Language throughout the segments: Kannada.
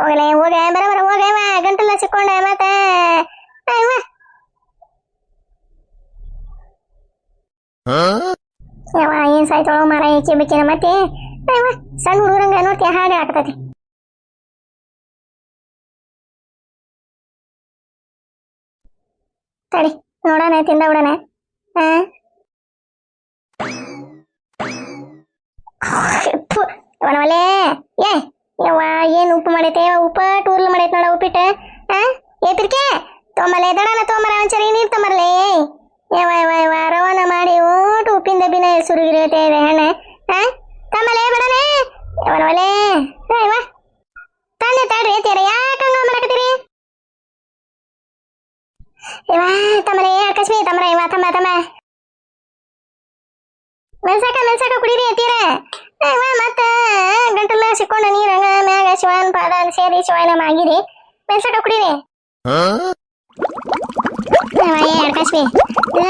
ಹೋಗಲೇ ಹೋಗ ಬರ ಬರ ಹೋಗವ ಗಂಟೆಲ್ಲ ಸಿಕ್ಕೊಂಡೆ ಮತ್ತೆ ಅಯ್ಯವ್ವ. ಯವ್ವ ಏನ್ ಸಾಯ್ತಳೋ ಮರ ಏಕೆ ಬೇಕಿನ ಮತ್ತೆ ಅಯ್ಯವ್ವ ಸಣ್ಣ ಹುಡುಗರಂಗ ನೋಡ್ತೀಯ ಹಾಗೆ ಹಾಕ್ತತಿ ತಡಿ ನೋಡೋಣ ತಿಂದ ಬಿಡೋಣ ಹಾ ಥು, ಅವನವಲೇ ಏ ಯವ್ವ ಏನ್ ಉಪ್ಪು ಮಾಡೈತೆ ಯವ್ವ, ಉಪ್ಪ ಟೂರ್ಲ್ ಮಾಡೈತೆ ನೋಡ ಉಪ್ಪಿಟ್ಟ ಆ ಏ ಪಿರ್ಕೆ ತೊಂಬಲೆ ದಡನ ತೊಂಬರ ಒಂಚರಿ ನೀರ್ ತೊಂಬರ್ಲೆ ಯವ್ವ ಯವ್ವ ಯವ್ವ ರವಾನ ಮಾಡಿ ಓಟು ಉಪ್ಪಿನ ದಬ್ಬಿನ ಸುರುಗಿರತ್ತೆ ಇದೆ ಹಣ್ಣೆ ಆ ತಮ್ಮಲೆ ಬಿಡನೆ ಅವನವಲೇ ಯವ್ವ ತಂದೆ ತಡ್ರಿ ತೀರ ಯಾಕಂಗ ಮಾಡಕತ್ತೀರಿ ಯವ್ವ ತಮ್ಮಲೆ ಅಕಸ್ಮಿ ತಮ್ಮರ ಯವ್ವ ತಮ್ಮ ತಮ್ಮ ಮೆಲ್ಸಾಕ ಮೆಣಸಾಕ ಕುಡೀರಿ ಅಯ್ಯವ್ವ ಮತ್ತ ಗಂಟಲ ಸಿಕ್ಕೊಂಡ ನೀರ ಮ್ಯಾಗ ಶಿವನ್ ಪಾದ ಸೇರಿ ಶಿವನ ಆಗಿರಿ ಮೆಣಸಾಕ ಕುಡೀರಿ. ಅಡ್ಕಸ್ಬಿ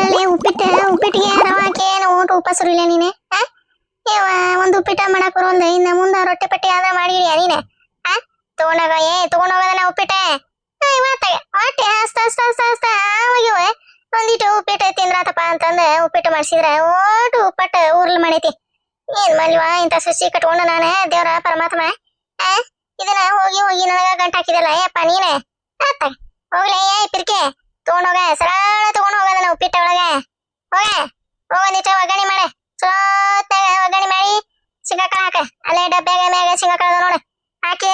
ಇಲ್ಲಿ ಉಪ್ಪಿಟ್ಟು ಉಪ್ಪಿಟ್ಟಿಗೆ ರವ ಹಾಕಿ ಏನು ಊಟ ಉಪಸರು ಇಲ್ಲ ನೀನೆ? ಯವ್ವ ಒಂದು ಉಪ್ಪಿಟ್ಟ ಮಾಡಕ್ ಬರೋಲ್ದ ಇನ್ನ ಮುಂದ ರೊಟ್ಟಿ ಪಟ್ಟಿ ಆದ ಮಾಡಿರಿ ನೀನೆ ಆ? ತಗೊಂಡೋಗ ಏ ತಗೊಂಡೋಗದನ ಉಪ್ಪಿಟ್ಟೆ. ಅಯ್ಯವ್ವ ತಗ ಹೊಟ್ಟೆ ಹಸ್ತ ಹಸ್ತ ಹಸ್ತ ಹಸ್ತ ಆವಾಗಿವ ಒಂದಿಟ್ಟು ಉಪ್ಪಿಟ್ಟು ತಿಂದ್ರಾತಪ್ಪ ಅಂತಂದ ಉಪ್ಪಿಟ್ಟು ಮಾಡಿಸಿದ್ರ ಓಟು ಉಪ್ಪಟ್ಟ ಉರ್ಲ್ ಮಾಡೈತಿ ಏನ್ ಮಾಡ್ಲಿವಾ ಇಂಥ ಸುಸಿ ಕಟ್ಕೊಂಡು ನಾನೇ ದೇವ್ರ ಪರಮಾತ್ಮ? ಇದನ್ನ ಹೋಗಿ ಹೋಗಿ ನನಗ ಗಂಟ ಹಾಕಿದಲ್ಲ, ಏಪ್ಪ ನೀನೆ? ಆತ ಹೋಗ್ಲಿ, ಏ, ಪಿರ್ಕೆ. ತಗೊಂಡೋಗ ಸರಳ ತಗೊಂಡ್ ಹೋಗದನ ಉಪ್ಪಿಟ್ಟ ಒಳಗ. ಹೋಗ ಹೋಗೊಂದಿಟ್ಟ ಒಗ್ಗರಣೆ ಮಾಡೆ. ಚಲೋತ್ತಾಗ ಒಗ್ಗರಣೆ ಮಾಡಿ ಸಿಂಗಾಕಳ ಹಾಕ. ಅಲ್ಲೇ ಡಬ್ಬ್ಯಾಗ, ಮ್ಯಾಗ ಸಿಂಗಾಕಳ ಅದ ನೋಡ. ಹಾಕಿ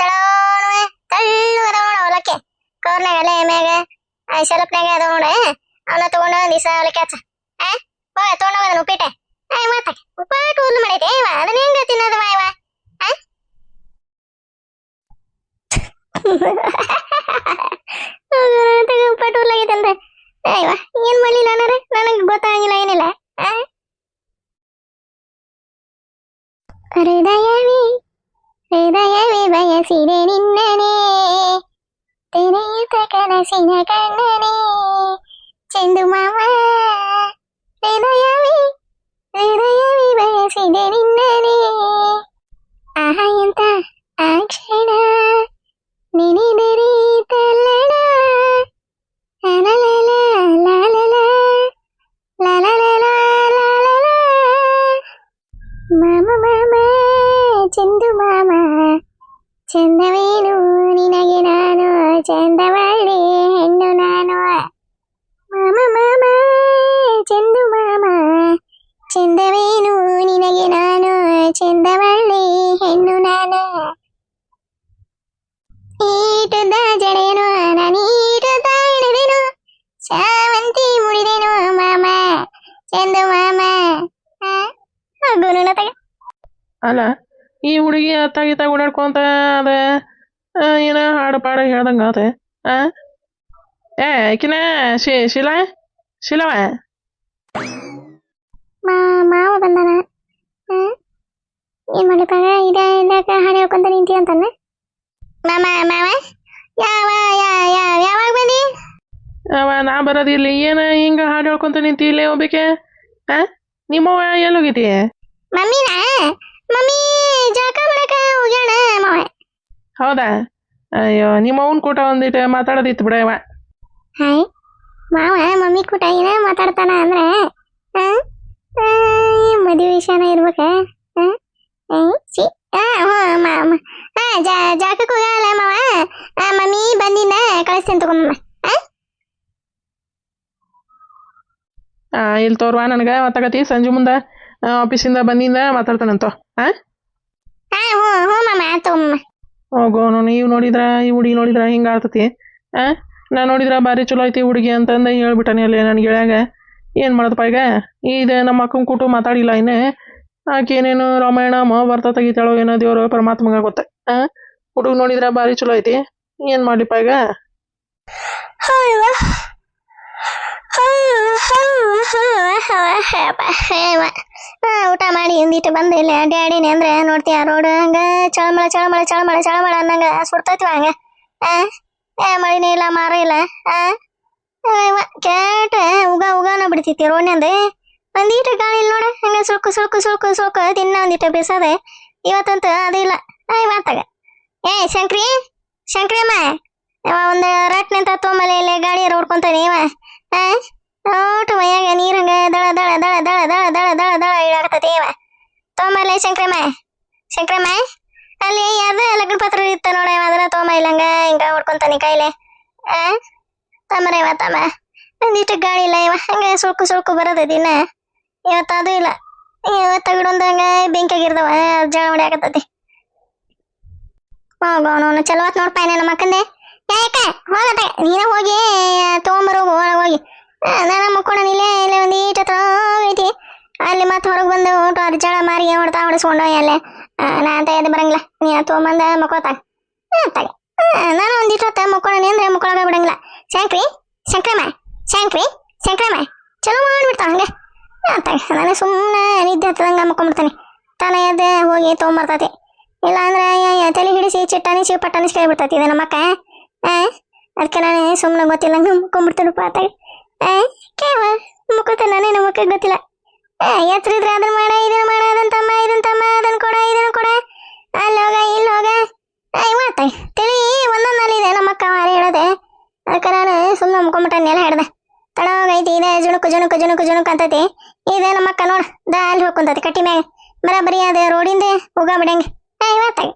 ತಳೋಣ ತಳ್ಳು ಅದಾವ ನೋಡ ಅವಲಕ್ಕಿ. ಕವರ್ನಾಗ ಅಲ್ಲೇ ಮ್ಯಾಗ ಆ ಸೆಲಪ್ನಾಗ ಅದಾವ ನೋಡ ಅವನ್ನ ತಗೊಂಡು ಒಂದ್ ದಿವಸ ಅವಲಕ್ಕಿ ಹಚ್ಚ ಆ ಹೋಗ ತಗೊಂಡೋಗದನ ಉಪ್ಪಿಟ್ಟೆ ಏ ಮಾತ ಉಪ್ಪಾಟ ಉರ್ಲು ಮಾಡೈತೆ ಇವ ಅದನ್ನ ಹೆಂಗ ತಿನ್ನೋದು ಇವ ಆ? ತಗ ಉಪ್ಪಾಟ ಉರ್ಲಾಗೈತೆ ಅಂದ್ರೆ ಅಯ್ಯವ ಏನ್ ಮಾಡ್ಲಿಲ್ಲ ನಾನು ನನಗೆ ಗೊತ್ತಾಗಿಲ್ಲ ಏನಿಲ್ಲ ಆ? ಹೃದಯವೇ ಹೃದಯವೇ ಬಯಸಿದೆ ನಿನ್ನನೇ ತೆರೆಯುತ್ತ అంత కలసిన కన్ననే చందుమామ హృదయవి హృదయవి బయసిదే నిన్ననే ఆహా ఎంత ఆ క్షణ నేనెదరి తల్లడా లాలలా లాలలా లాలలా మామ మామ చందు మామ చందవేణు ಚಂದವಳ್ಳಿ ಹೆಣ್ಣು ನಾನು ಮಾಮ ಮಾಮ ಚಂದು ಮಾಮ ಚಂದವೇನು ನಿನಗೆ ನಾನು ಚಂದವಳ್ಳಿ ಹೆಣ್ಣು ನಾನು ಈಟದ ಜಡೆಯನು ನಾನೀಟದ ಹಿಡಿದೆನು ಶಾವಂತಿ ಮುಡಿದೆನು ಮಾಮ ಚಂದು ಮಾಮ ಗುರುನ ತಗ ಅಲ್ಲ ಈ ಹುಡುಗಿ ಅತ್ತಾಗಿತ್ತ ಓಡಾಡ್ಕೊಂತ ಅದ ಆ, ಏನ ಹಾಡು ಪಾಡ ಹೇಳ್ದಂಗ ಆತ ಆ ಏ ಆಕಿನ ಶಿ ಶಿಲಾ ಶಿಲವ ಮಾವ ಬಂದಾನ? ಏನ್ ಮಾಡ್ಲಿಪ್ಪಾಗ ಇದ ಇದಾಕ ಹಾಡು ಹೇಳ್ಕೊಂತ ನಿಂತಿ ಅಂತಾನ ಮಾಮ ಮಾವ ಯಾವ ಯಾ- ಯಾ- ಯಾವಾಗ ಬಂದಿ ಅವ ನಾ ಬರೋದಿಲ್ಲ ಏನ ಹಿಂಗ ಹಾಡು ಹೇಳ್ಕೊಂತ ನಿಂತಿ ಇಲ್ಲೇ ಹೋಗ್ಬೇಕೆ ಆ ನಿಮ್ಮವ್ವ ಎಲ್ಲಿ ಹೋಗಿತಿ ಮಮ್ಮಿನ ಮಮ್ಮಿ ಜಳಕ ಮಾಡಕ ಹೋಗ್ಯಾಣ ಮಾವ ಹೌದಾ? ಅಯ್ಯೋ ನಿಮ್ಮ ನಿಮ್ಮವ್ವನ್ ಕೂಟ ಒಂದಿಟ್ಟು ಮಾತಾಡೋದಿತ್ತು ಬಿಡವ ಹಾಯ್. ಮಾವ ಮಮ್ಮಿ ಕೂಟ ಏನ ಮಾತಾಡ್ತಾನ ಅಂದ್ರೆ ಮದುವೆ ವಿಷಯನ ಇರ್ಬೇಕ ಆ? ಏ, ಛೀ. ಆ, ಹ್ಞೂ, ಮ- ಮ- ಆ, ಜ- ಜಳಕಕ್ಕೆ ಹೋಗ್ಯಾಳ ಮಾವ? ಮಮ್ಮಿ ಬಂದಿನ ಕಳಿಸ್ತೇನೆ ತಗೊಂಬ ಆ? ಇಲ್ಲಿ ತೋರ್ವಾ ನನಗೆ ಮಾತಾಕತಿ ಸಂಜೆ ಮುಂದೆ ಆಫೀಸಿಂದ ಬಂದಿಂದ ಮಾತಾಡ್ತಾನಂತ ಆ? ಹಾಂ ಹ್ಞೂ ಹ್ಞೂ ಮಾಮ ತಗೊಂಬ ಹೋಗೋ ನೀವು ನೋಡಿದ್ರ, ಈ ಹುಡುಗಿ ನೋಡಿದ್ರ ಹಿಂಗ ಆಗ್ತತಿ, ಆ? ನಾ ನೋಡಿದ್ರ ಭಾರಿ ಚಲೋ ಐತಿ ಹುಡುಗಿ ಅಂತಂದ ಹೇಳ್ಬಿಟ್ಟಾನೆ ಅಲ್ಲಿ ನನಗೆ ಹೇಳ್ಯಾಗ ಏನು ಮಾಡೋದಪ್ಪ ಈಗ? ಇದು ನಮ್ಮ ಅಕ್ಕನ ಕೂಟು ಮಾತಾಡಿಲ್ಲ ಇನ್ನೇ. ಆಕೆ ಏನೇನು ರಾಮಾಯಣ, ಮಹಾಭಾರತ ತೆಗಿತಾಳೋ ಏನೋ ದೇವರು ಪರಮಾತ್ಮಗ ಗೊತ್ತ, ಆ? ಹುಡುಗ ನೋಡಿದ್ರ ಭಾರಿ ಚಲೋ ಐತಿ. ಏನು ಮಾಡ್ಲಿಪ್ಪ ಈಗ? ಊಟ ಮಾಡಿ ಒಂದಿಟ್ಟು ಬಂದ ಇಲ್ಲಿ ಅಡ್ಡಾಡಿನಿ ಅಂದ್ರೆ ನೋಡ್ತೀಯ ರೋಡ್ ಹಂಗ ಚಳಮಳ ಚಳಮಳ ಚಳಮಳ ಚಳಮಳ ಅನ್ನಂಗ ಸುಡ್ತೈತಿವ ಹಂಗ ಆ ಏ ಮಳಿನೇ ಇಲ್ಲ ಮಾರ ಇಲ್ಲ ಆ ಅಯ್ಯವ್ವ, ಕೇಟ ಉಗ ಉಗಾನ ಬಿಡ್ತೈತಿ ರೋಡ್ನಂದ ಒಂದೀಟ ಗಾಳಿ ಇಲ್ಲ ನೋಡ ಹಂಗ ಸುಳ್ಕು ಸುಳ್ಕು ಸುಳ್ಕು ಸುಳ್ಕು ದಿನ ಒಂದಿಟ ಬೇಸದೆ ಇವತ್ತಂತೂ ಅದು ಇಲ್ಲ ಇವತ್ತಾಗ ಏ ಶಂಕ್ರಿ ಶಂಕ್ರಿ ಅಮ್ಮ ಇವ ಒಂದು ರಟ್ ನಿಂತ ತೊಂಬಲೆ ಇಲ್ಲೇ ಗಾಡಿ ರೋಡ್ಕೊಂತಾನೆ ಇವ ಆ ಓಟು ಮೈಯಾಗ ನೀರಂಗ ದಳ ದಳ ದಳ ದಳ ದಳ ದಳ ದಳ ದಳ ಇಳಾಕತ್ತೈತಿ ಇವ ತೊಂಬಲೆ ಶಂಕ್ರಮ್ಮ ಶಂಕ್ರಮ್ಮ ಅಲ್ಲಿ ಯಾರ್ದ ಲಗ್ನ ಪತ್ರ ಇತ್ತ ನೋಡ ಇವ ಅದನ್ನ ತೊಂಬ ಇಲ್ಲಂಗ ಹಿಂಗ ಹೊಡ್ಕೊಂತಾನೆ ಕೈಲೆ ಆ ತಮ್ಮರ ಇವ ತಮ್ಮ ಒಂದಿಷ್ಟು ಗಾಡಿ ಇಲ್ಲ ಇವ ಹಂಗ ಸುಳ್ಕು ಸುಳ್ಕು ಬರೋದೈತಿ ಇನ್ನ ಇವತ್ತು ಅದು ಇಲ್ಲ ಇವತ್ತು ತಗಡೊಂದಂಗ ಬೆಂಕಿ ಆಗಿರ್ದವ ಜಳ ಹೊಡ್ಯಾಕತ್ತೈತಿ ಹೋಗೋಣ ಚಲೋ ಆತ್ ನೋಡ್ಪ ನನ್ನ ಮಕ್ಕಂದೆ ಯಾಕ ಹೋಗತ್ತ. ನೀನ ಹೋಗಿ, ತಗೊಂಬರು ಹೋಗಿ. ನಾನು ಮುಕ್ಕೋಣ ಇಲ್ಲೇ ಇಲ್ಲೇ ಒಂದು ಈಟ್ ಹತ್ರ ಅಲ್ಲಿ ಮತ್ತೆ ಹೊರಗೆ ಬಂದು ಊಟ ಅರ್ಜಾಳ ಮಾರಿ ಹೊಡ್ತಾ ಹೊಡಿಸ್ಕೊಂಡು ಅಲ್ಲೇ. ನಾ ಅಂತ ಎದ್ದು ಬರಂಗಿಲ್ಲ. ನೀನು ತೊಗೊಂಬಂದ ಮಕ್ಕೋತಾಗ ತಾಗ. ನಾನು ಒಂದಿಷ್ಟು ಹೊತ್ತ ಮುಕ್ಕೋಣ ಅಂದ್ರೆ ಮುಕ್ಕೊಳಗ ಬಿಡಂಗಿಲ್ಲ ಶಂಕ್ರಿ, ಶಂಕ್ರಮ್ಮ ಶಂಕ್ರಿ, ಶಂಕ್ರಮ್ಮ. ಚಲೋ ಮಾಡ್ಬಿಡ್ತಾವ ಹಂಗೆ. ತಾಗ. ನಾನು ಸುಮ್ಮನೆ ನಿದ್ದೆ ಹತ್ತದಂಗೆ ಮಕ್ಕೊಂಬಿಡ್ತಾನೆ ತಾನೇ ಎದ್ದೆ ಹೋಗಿ ತೊಗೊಂಬರ್ತೈತಿ. ಇಲ್ಲ ಅಂದ್ರೆ ತಲೆ ಹಿಡಿಸಿ ಚಿಟ್ಟಾನಿಸಿ ಪಟ್ಟಾನಿಸಿ ಕೈ ಬಿಡ್ತೈತಿ ಇದು ನಮ್ಮಕ್ಕ. ಅದಕ್ಕೆ ನಾನು ಸುಮ್ಮನೆ ಗೊತ್ತಿಲ್ಲ ಮುಕ್ಕೊಂಬಿಡ್ತಾನಪ್ಪ ಆತಾಗ ಕೇವ ಮುಕ್ಕೋತ ನಾನೇ ನಮ್ಮಕ್ಕ ಗೊತ್ತಿಲ್ಲ. ಇದ್ರೆ ಅದನ್ನ ಮಾಡ ಇದನ್ನ ಮಾಡ ಅದನ್ನ ತಮ್ಮ ಇದನ್ನ ತಮ್ಮ ಅದನ್ನ ಕೊಡ ಇದನ್ನ ಕೊಡ. ಅಲ್ಲಿ ಹೋಗ, ಇಲ್ಲಿ ಹೋಗ. ಇವತ್ತಾಗ ತಿಳಿ ಒಂದೊಂದಲ್ಲಿ ಇದೆ ನಮ್ಮಕ್ಕ ಮಾರಿ ಹೇಳದೆ. ಅದಕ್ಕೆ ನಾನು ಸುಮ್ಮನೆ ಮುಕ್ಕೊಂಬಿಟ್ಟ ನೆಲ ಹಿಡ್ದೆ. ತಡವಾಗೈತಿ ಇದೆ, ಜುಣುಕು ಜುಣುಕು ಜುಣುಕು ಜುಣುಕು ಅಂತತಿ. ಇದೆ ನಮ್ಮಕ್ಕ ನೋಡ, ದಾ, ಅಲ್ಲಿ ಹೋಗ್ಕೊಂತತಿ ಕಟ್ಟಿ ಮ್ಯಾಗ. ಬರಾಬರಿ ಅದೇ ರೋಡಿಂದೇ, ಹೋಗ ಬಿಡಂಗೆ ಇವತ್ತಾಗ